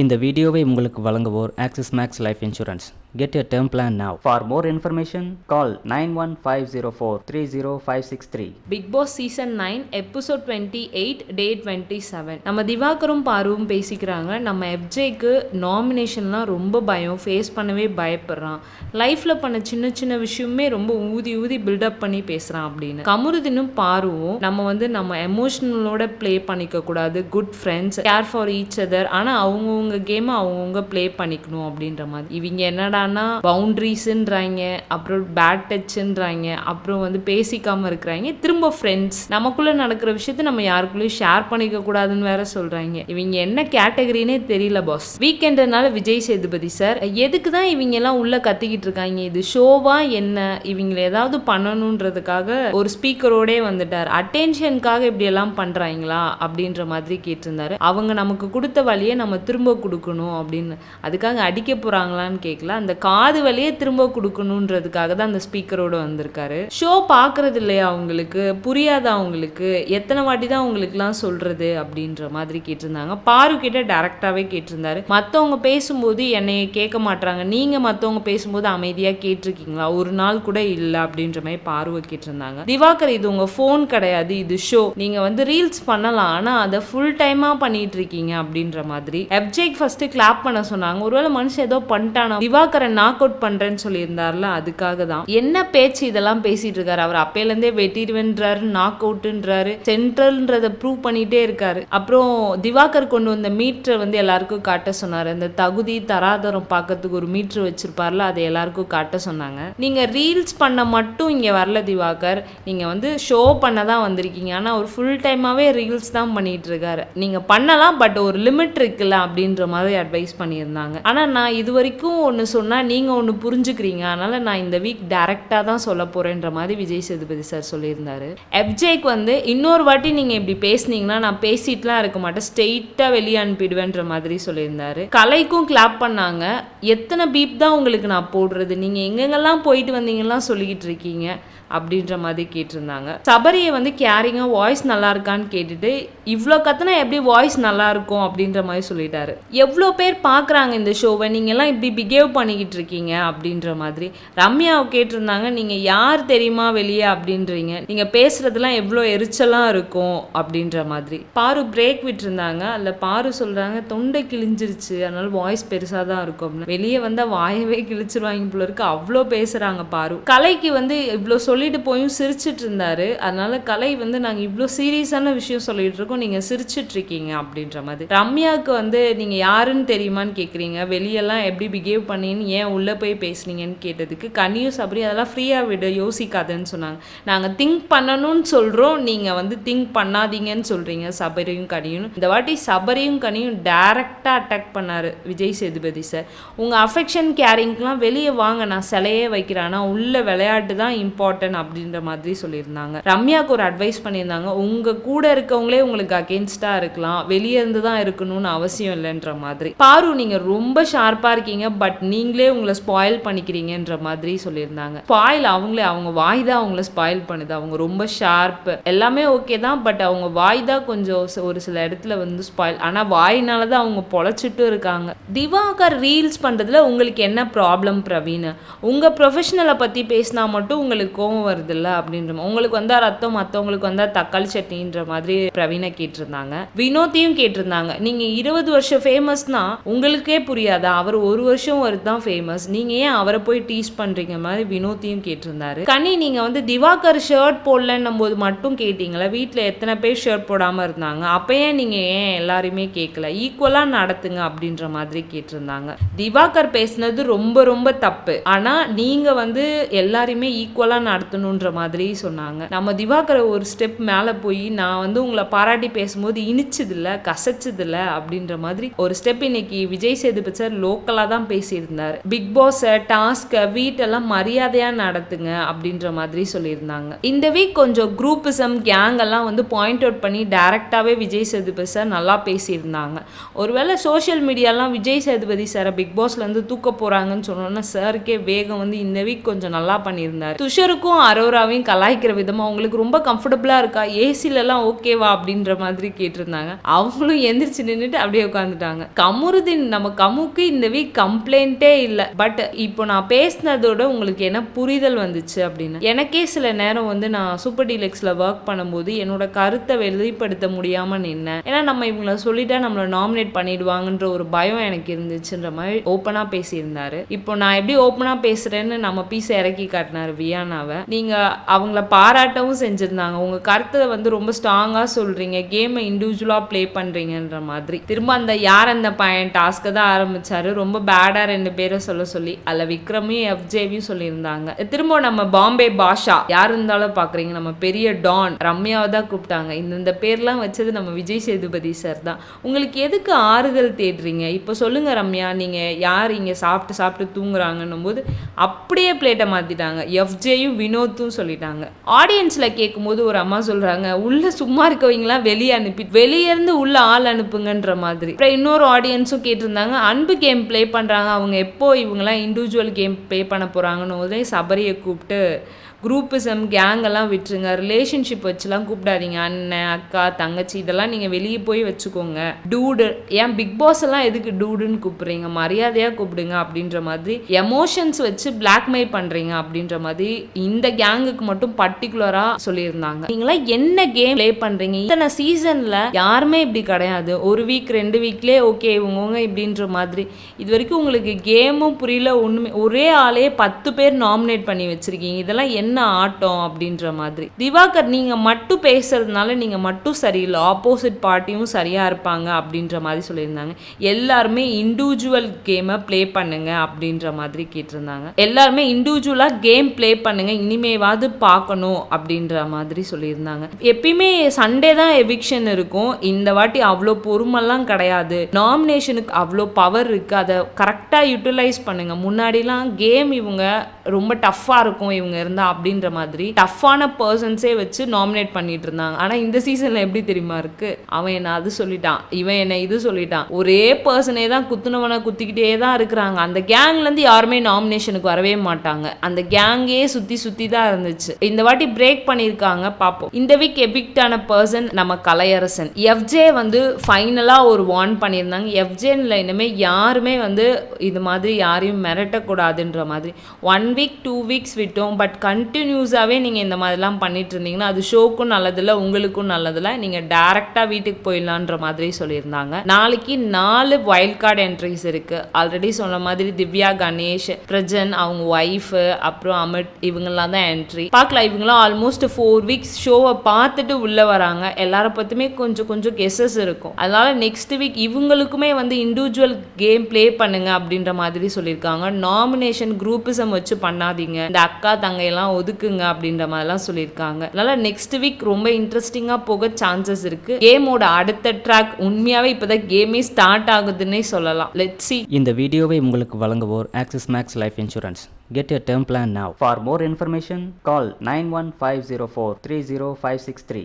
இந்த வீடியோவை உங்களுக்கு வழங்குவோர் Axis Max Life insurance get a term plan now for more information call nine one five zero four three zero five six three Bigg Boss season nine episode twenty eight day twenty seven நம்ம திவாகரும் பாருவும் பேசிக்கிறாங்க. நம்ம எஃப்ஜேக்கு நாமினேஷன்லாம் ரொம்ப பயம். Face பண்ணவே பயப்படுறான். லைஃப்பில் பண்ண சின்ன சின்ன விஷயமே ரொம்ப ஊதி ஊதி பில்டப் பண்ணி பேசுகிறான் அப்படின்னு. கமருதினும் பாருவும் நம்ம வந்து நம்ம எமோஷனலோட ப்ளே பண்ணிக்க கூடாது good friends care for each other ஆனால் அவங்கவுங்க கேமை அவங்கவுங்க ப்ளே பண்ணிக்கணும் அப்படின்ற மாதிரி. இவங்க என்னடான்னா பவுண்ட்ரிஸ்ன்றாங்க அப்புறம் பேட் டச்ன்றாங்க அப்புறம் வந்து பேசிக்காம இருக்கிறாங்க. திரும்ப ஃப்ரெண்ட்ஸ் நமக்குள்ள நடக்கிற விஷயத்த நம்ம யாருக்குள்ளேயும் ஷேர் பண்ணிக்க கூடாதுன்னு வேற சொல்றாங்க. இவங்க என்ன கேட்டகரினே தெரியல பாஸ் வீக்கெண்டுனால விஜய் சேதுபதி சார் எதுக்கு தான் இவங்க எல்லாம் உள்ள கத்திக்கிட்டு இருக்காங்க? இது ஷோவா என்ன? இவங்களை ஏதாவது பண்ணணுன்றதுக்காக ஒரு ஸ்பீக்கரோடே வந்துட்டார். அட்டென்ஷனுக்காக இப்படி எல்லாம் பண்றாங்களா? அப்படின்ற மாதிரி கேட்டிருந்தாரு. அவங்க நமக்கு கொடுத்த வழியை நம்ம திரும்ப கொடுக்கணும் அப்படின்னு. அதுக்காக அடிக்க போறாங்களான்னு கேட்கல அந்த காது வழியே திரும்ப கொடுக்கணுன்றதுக்காக தான் அந்த ஸ்பீக்கரோட வந்திருக்காரு. ஷோ பார்க்கறது இல்லையா அவங்களுக்கு? புரியாதா அவங்களுக்கு? எத்தனை வாட்டி தான் அவங்களுக்குலாம் சொல்றது அப்படின்ற மாதிரி கேட்டிருந்தாங்க. பாரு கிட்ட டேரெக்டாகவே கேட்டிருந்தாரு. மற்றவங்க பேசும்போது என்னைய கேட்க மாட்டாங்க நீங்க மற்றவங்க பேசும்போது அமைதியா கேட்டிருக்கீங்களா? ஒரு நாள் கூட இல்லை அப்படின்ற மாதிரி பார்வை கேட்டிருந்தாங்க. திவாகர் இது உங்க ஃபோன் கிடையாது. இது ஷோ நீங்க வந்து ரீல்ஸ் பண்ணலாம். ஆனா அதை ஃபுல் டைமாக பண்ணிட்டு இருக்கீங்க அப்படின்ற மாதிரி. விஜய்க்கு ஃபர்ஸ்ட் கிளாப் பண்ண சொன்னாங்க. ஒருவேளை மனுஷன் ஏதோ பண்ணிட்டானா? திவாகரை நாக் அவுட் பண்றேன்னு சொல்லியிருந்தார்ல அதுக்காக தான் என்ன பேச்சு இதெல்லாம் பேசிட்டு இருக்காரு? அவர் அப்பையிலேருந்தே வெட்டிடுவேன்றாரு நாக் அவுட்ன்றாரு சென்ட்ரல்ன்றதை ப்ரூவ் பண்ணிட்டே இருக்காரு. அப்புறம் திவாகர் கொண்டு வந்த மீட்டரை வந்து எல்லாருக்கும் காட்ட சொன்னாரு. இந்த தகுதி தராதரம் பார்க்கறதுக்கு ஒரு மீட்டர் வச்சிருப்பார்ல அதை எல்லாருக்கும் காட்ட சொன்னாங்க. நீங்க ரீல்ஸ் பண்ண மட்டும் இங்க வரல திவாகர். நீங்க வந்து ஷோ பண்ண தான் வந்திருக்கீங்க. ஆனா அவர் ஃபுல் டைமாவே ரீல்ஸ் தான் பண்ணிட்டு இருக்காரு. நீங்க பண்ணலாம் பட் ஒரு லிமிட் இருக்குல்ல அப்படின்னு அப்படின்ற மாதிரி அட்வைஸ் பண்ணியிருந்தாங்க. ஆனால் நான் இது வரைக்கும் ஒன்று சொன்னால் நீங்கள் ஒன்று புரிஞ்சுக்கிறீங்க. அதனால் நான் இந்த வீக் டைரக்டா தான் சொல்ல போகிறேன்ற மாதிரி விஜய் சேதுபதி சார் சொல்லியிருந்தாரு. எஃப்ஜேக்கு வந்து இன்னொரு வாட்டி நீங்கள் இப்படி பேசுனீங்கன்னா நான் பேசிட்டுலாம் இருக்க மாட்டேன். ஸ்ட்ரெயிட்டாக வெளியே அனுப்பிடுவேன்ற மாதிரி சொல்லியிருந்தாரு. கலைக்கும் கிளாப் பண்ணாங்க. எத்தனை பீப் தான் உங்களுக்கு நான் போடுறது? நீங்கள் எங்கெங்கெல்லாம் போயிட்டு வந்தீங்கலாம் சொல்லிக்கிட்டு இருக்கீங்க. அப்படின்ற மாதிரி கேட்டிருந்தாங்க. சபரியை வந்து கேரிங்காக வாய்ஸ் நல்லா இருக்கான்னு கேட்டுட்டு இவ்வளோ கத்துனா எப்படி வாய்ஸ் நல்லா இருக்கும் அப்படின்ற மாதிரி சொல்லிட்டாரு. எவ்வளோ பேர் பார்க்குறாங்க இந்த ஷோவை நீங்கள்லாம் இப்படி பிஹேவ் பண்ணிக்கிட்டு இருக்கீங்க அப்படின்ற மாதிரி ரம்யாவை கேட்டிருந்தாங்க. நீங்கள் யார் தெரியுமா வெளியே? அப்படின்றீங்க. நீங்கள் பேசுகிறதுலாம் எவ்வளோ எரிச்சலாக இருக்கும்? அப்படின்ற மாதிரி. பாரு பிரேக் விட்டுருந்தாங்க. அதில் பாரு சொல்கிறாங்க தொண்டை கிழிஞ்சிருச்சு. அதனால வாய்ஸ் பெருசாக தான் இருக்கும். அப்படின்னு வெளியே வந்தால் வாயவே கிழிச்சிருவாங்க போல இருக்கு. அவ்வளோ பேசுகிறாங்க பாரு. கலைக்கு வந்து இவ்வளோ சொல்லிட்டு போயும் சிரிச்சிட்டு இருந்தாரு அதனால கலை வந்து நாங்கள் இவ்வளோ சீரியஸான விஷயம் சொல்லிட்டு இருக்கோம் நீங்கள் சிரிச்சிட்டு இருக்கீங்க அப்படின்ற மாதிரி. ரம்யாவுக்கு வந்து நீங்கள் யாருன்னு தெரியுமான்னு கேட்குறீங்க வெளியெல்லாம் எப்படி பிஹேவ் பண்ணின்னு ஏன் உள்ளே போய் பேசுனீங்கன்னு கேட்டதுக்கு கனியும் சபரி அதெல்லாம் ஃப்ரீயாக விட யோசிக்காதுன்னு சொன்னாங்க. நாங்கள் திங்க் பண்ணணும்னு சொல்கிறோம் நீங்கள் வந்து திங்க் பண்ணாதீங்கன்னு சொல்கிறீங்க சபரியும் கனியும். இந்த வாட்டி சபரியும் கனியும் டேரெக்டாக அட்டாக் பண்ணார் விஜய் சேதுபதி சார் உங்கள் அஃபெக்ஷன் கேரிங்க்கெலாம் வெளியே வாங்க. நான் சிலையே வைக்கிறேன். ஆனால் உள்ள விளையாட்டு தான் இம்பார்ட்டன்ட் அப்படின்ற மாதிரி சொல்லியிருந்தாங்க. ரம்யாவுக்கு ஒரு அட்வைஸ் பண்ணியிருந்தாங்க. உங்கள் கூட இருக்கவங்களே உங்களுக்கு அகேன்ஸ்டாக இருக்கலாம். வெளியே இருந்து தான் இருக்கணும்னு அவசியம் இல்லைன்ற மாதிரி. பாரு நீங்கள் ரொம்ப ஷார்ப்பாக இருக்கீங்க பட் நீங்களே உங்களை ஸ்பாயில் பண்ணிக்கிறீங்கன்ற மாதிரி சொல்லியிருந்தாங்க. ஸ்பாயில் அவங்களே அவங்க வாய் தான் அவங்கள ஸ்பாயில் பண்ணுது. அவங்க ரொம்ப ஷார்ப்பு எல்லாமே ஓகே தான் பட் அவங்க வாய் தான் கொஞ்சம் ஒரு சில இடத்துல வந்து ஸ்பாயில் ஆனால் வாயினால தான் அவங்க பொழைச்சிட்டு இருக்காங்க. திவாகர் ரீல்ஸ் பண்ணுறதுல உங்களுக்கு என்ன ப்ராப்ளம் பிரவீன்? உங்கள் ப்ரொஃபஷனலை பற்றி பேசினா மட்டும் உங்களுக்கு கோவம் வருதுல்ல அப்படின்ற உங்களுக்கு வந்தால் ரத்தம் மற்றவங்களுக்கு வந்தால் தக்காளி சட்னின்ற மாதிரி பிரவீனை கேட்டிருந்தாங்க. வினோத்தையும் கேட்டிருந்தாங்க. நீங்கள் இருபது வருஷம் ஃபேமஸ்னா உங்களுக்கே புரியாதா? அவர் ஒரு வருஷம் வருது தான் ஃபேமஸ் நீங்கள் ஏன் அவரை போய் டீஸ் பண்ணுறீங்க மாதிரி வினோத்தையும் கேட்டிருந்தாரு. கனி நீங்கள் வந்து திவாகர் ஷர்ட் போடலன்னும் போது மட்டும் கேட்டீங்களா? வீட்டில் எத்தனை பேர் ஷர்ட் போடாமல் இருந்தாங்க? அப்போ ஏன் நீங்கள் ஏன் எல்லாருமே கேட்கல ஈக்குவலாக நடத்துங்க அப்படின்ற மாதிரி கேட்டிருந்தாங்க. திவாகர் பேசுனது ரொம்ப ரொம்ப தப்பு. ஆனால் நீங்கள் வந்து எல்லாருமே ஈக்குவலாக நடத்தணுன்ற மாதிரி சொன்னாங்க. நம்ம திவாகரை ஒரு ஸ்டெப் மேலே போய் நான் வந்து உங்களை பாராட்டி பேசும்போது இனிச்சதில்ல கசச்சதில்ல அப்படின்ற மாதிரி ஒரு ஸ்டெப் இன்னைக்கு விஜய் சேதுபதி சார் லோக்கலாக தான் பேசியிருந்தார். பிக் பாஸை டாஸ்க்கை வீட்டெல்லாம் மரியாதையாக நடத்துங்க அப்படின்ற மாதிரி சொல்லியிருந்தாங்க. இந்த வீக் கொஞ்சம் குரூப்பிசம் கேங் எல்லாம் வந்து பாயிண்ட் அவுட் பண்ணி டேரெக்டாகவே விஜய் சேதுபதி சார் நல்லா பேசியிருந்தாங்க. ஒருவேளை சோஷியல் மீடியாலாம் விஜய் சேதுபதி சாரை பிக் பாஸ்லேருந்து தூக்க போகிறாங்கன்னு சொன்னோன்னா சாருக்கே வேகம் வந்து இந்த வீக் கொஞ்சம் நல்லா பண்ணியிருந்தார். துஷருக்கும் அரோராவையும் கலாய்க்கிற விதமாக அவங்களுக்கு ரொம்ப கம்ஃபர்டபுளாக இருக்கா? ஏசிலலாம் ஓகேவா அப்படின்ற மாதிரி கேட்டிருந்தாங்க. அவங்களும் எந்திரிச்சு நின்றுட்டு அப்படியே உட்காந்துட்டாங்க கமுருதீன் நம்ம கமுக்கு இந்த வீக் கம்ப்ளைண்ட்டே இல்லை. பட் இப்போ நான் பேசினதோட உங்களுக்கு என்ன புரிதல் வந்துச்சு அப்படின்னு. எனக்கே சில நேரம் வந்து நான் சூப்பர் டீலக்ஸில் ஒர்க் பண்ணும்போது என்னோட கருத்தை வெளிப்படுத்த முடியாமல் நின்னேன். ஏன்னா நம்ம இவங்கள சொல்லிட்டா நம்மளை நாமினேட் பண்ணிடுவாங்கன்ற ஒரு பயம் எனக்கு இருந்துச்சுன்ற மாதிரி ஓப்பனாக பேசியிருந்தாரு. இப்போ நான் எப்படி ஓப்பனாக பேசுகிறேன்னு நம்ம பீஸை இறக்கி காட்டினார் வியானாவை. நீங்கள் அவங்கள பாராட்டவும் செஞ்சுருந்தாங்க. உங்கள் கருத்தை வந்து ரொம்ப ஸ்ட்ராங்காக சொல்கிறீங்க கேமை இண்டிவிஜுவலாக ப்ளே பண்ணுறீங்கன்ற மாதிரி. திரும்ப அந்த யார் அந்த பையன் டாஸ்க்கை தான் ஆரம்பிச்சாரு. ரொம்ப பேடாக ரெண்டு பேரை சொல்ல சொல்லி அதில் விக்ரமையும் எஃப்ஜேவியும் சொல்லியிருந்தாங்க. திரும்ப நம்ம பாம்பே பாஷா யார் இருந்தாலும் பார்க்குறீங்க நம்ம பெரிய டான் ரம்யாவை தான் கூப்பிட்டாங்க. இந்த பேர்லாம் வச்சது நம்ம விஜய் சேதுபதி சார் தான். உங்களுக்கு எதுக்கு ஆறுதல் தேடுறீங்க? இப்போ சொல்லுங்க ரம்யா நீங்கள் யார் இங்கே சாப்பிட்டு சாப்பிட்டு தூங்குறாங்கன்னும் போது அப்படியே பிளேட்டை மாற்றிட்டாங்க எஃப்ஜேயும் வினோத்தும் சொல்லிட்டாங்க. ஆடியன்ஸில் கேட்கும்போது ஒரு அம்மா சொல்கிறாங்க உள்ளே சும்மா இருக்கவங்களாம் வெளியே அனுப்பி வெளியே இருந்து உள்ள ஆள் அனுப்புங்கன்ற மாதிரி. அப்புறம் இன்னொரு ஆடியன்ஸும் கேட்டிருந்தாங்க அன்பு கேம் ப்ளே பண்ணுறாங்க அவங்க எப்போ இவங்கெல்லாம் இண்டிவிஜுவல் கேம் ப்ளே பண்ண போகிறாங்கன்னு போதே சபரியை கூப்பிட்டு குரூப்பிசம் கேங்கெல்லாம் விட்டுருங்க. ரிலேஷன்ஷிப் வச்சுலாம் கூப்பிடாதீங்க. அண்ணன் அக்கா தங்கச்சி இதெல்லாம் நீங்கள் வெளியே போய் வச்சுக்கோங்க. டூடு ஏன் பிக் பாஸ் எல்லாம் எதுக்கு டூடுன்னு கூப்பிடுறீங்க? மரியாதையாக கூப்பிடுங்க அப்படின்ற மாதிரி எமோஷன்ஸ் வச்சு பிளாக்மெயில் பண்ணுறீங்க அப்படின்ற மாதிரி இந்த கேங்குக்கு மட்டும் பர்டிகுலராக சொல்லியிருந்தாங்க. நீங்களாம் என்ன கேம் ப்ளே பண்ணுறீங்க இத்தனை சீசனில் யாருமே இப்படி கிடையாது. ஒரு வீக் ரெண்டு வீக்லேயே ஓகே இவங்கவுங்க இப்படின்ற மாதிரி. இது வரைக்கும் உங்களுக்கு கேமும் புரியல ஒன்றுமே ஒரே ஆளே பத்து பேர் நாமினேட் பண்ணி வச்சுருக்கீங்க. இதெல்லாம் என்ன என்ன ஆட்டம் அப்படின்ற மாதிரி. திவாகர் நீங்கள் மட்டும் பேசுறதுனால நீங்கள் மட்டும் சரியில்லை. ஆப்போசிட் பார்ட்டியும் சரியாக இருப்பாங்க அப்படின்ற மாதிரி சொல்லியிருந்தாங்க. எல்லாருமே இண்டிவிஜுவல் கேமை ப்ளே பண்ணுங்க அப்படின்ற மாதிரி கேட்டிருந்தாங்க. எல்லாருமே இண்டிவிஜுவலாக கேம் ப்ளே பண்ணுங்க இனிமேவாவது பார்க்கணும் அப்படின்ற மாதிரி சொல்லியிருந்தாங்க. எப்பயுமே சண்டே தான் எவிக்ஷன் இருக்கும். இந்த வாட்டி அவ்வளோ பொறுமெல்லாம் கிடையாது. நாமினேஷனுக்கு அவ்வளோ பவர் இருக்குது அதை கரெக்டாக யூட்டிலைஸ் பண்ணுங்கள் முன்னாடிலாம் கேம் இவங்க ரொம்ப டஃப்பாக இருக்கும். இவங்க இருந்தால் அப்படின்ற மாதிரி டஃப்பான பர்சன்ஸே வச்சு நாமினேட் பண்ணிட்டு இருந்தாங்க. ஆனால் இந்த சீசனில் எப்படி தெரியுமா இருக்கு? அவன் என்ன அது சொல்லிட்டான். இவன் என்ன இது சொல்லிட்டான். ஒரே பர்சனே தான் குத்துனவனை குத்திக்கிட்டே தான் இருக்கிறாங்க. அந்த கேங்லேருந்து யாருமே நாமினேஷனுக்கு வரவே மாட்டாங்க. அந்த கேங்கே சுற்றி சுற்றி தான் இருந்துச்சு. இந்த வாட்டி பிரேக் பண்ணியிருக்காங்க பார்ப்போம் இந்த வீக் எபிக்ட் ஆன பர்சன் நம்ம கலையரசன். எஃப்ஜே வந்து ஃபைனலாக ஒரு வார்ன் பண்ணியிருந்தாங்க. எஃப்ஜேனில் இனிமேல் யாருமே வந்து இது மாதிரி யாரையும் மிரட்டக்கூடாதுன்ற மாதிரி. ஒன் வீக் டூ வீக்ஸ் விட்டோம். பட் கண்டினியூஸாகவே நீங்கள் இந்த மாதிரிலாம் பண்ணிட்டு இருந்தீங்கன்னா அது ஷோக்கும் நல்லதில்ல உங்களுக்கும் நல்லதில்ல. நீங்கள் டேரெக்டாக வீட்டுக்கு போயிடலான்ற மாதிரி சொல்லியிருந்தாங்க. நாளைக்கு நாலு வைல்ட் கார்டு என்ட்ரிஸ் இருக்குது ஆல்ரெடி சொன்ன மாதிரி திவ்யா கணேஷ் பிரஜன் அவங்க ஒய்ஃபு அப்புறம் அமித் இவங்கெல்லாம் தான் என்ட்ரி பார்க்கலாம் இவங்களாம் ஆல்மோஸ்ட் ஃபோர் வீக்ஸ் ஷோவை பார்த்துட்டு உள்ளே வராங்க. எல்லாரை பற்றியுமே கொஞ்சம் கொஞ்சம் கெஸஸ் இருக்கும். அதனால் நெக்ஸ்ட் வீக் இவங்களுக்குமே வந்து இண்டிவிஜுவல் கேம் ப்ளே பண்ணுங்க அப்படின்ற மாதிரி சொல்லியிருக்காங்க. நாமினேஷன் குரூப்பிசம் வச்சு பண்ணாதீங்க. இந்த அக்கா தங்கையெல்லாம் ஒதுக்குங்க அப்படின்ற மாதிரிலாம் சொல்லியிருக்காங்க. அதனால் நெக்ஸ்ட் வீக் ரொம்ப இன்ட்ரெஸ்டிங்காக போக சான்சஸ் இருக்கு. கேமோட அடுத்த ட்ராக் உண்மையாகவே இப்போதான் கேமே ஸ்டார்ட் ஆகுதுன்னே சொல்லலாம். லெட் சி இந்த வீடியோவை உங்களுக்கு வழங்குவோர் Axis Max Life insurance get a term plan for more information call nine one five now. Four three zero five six three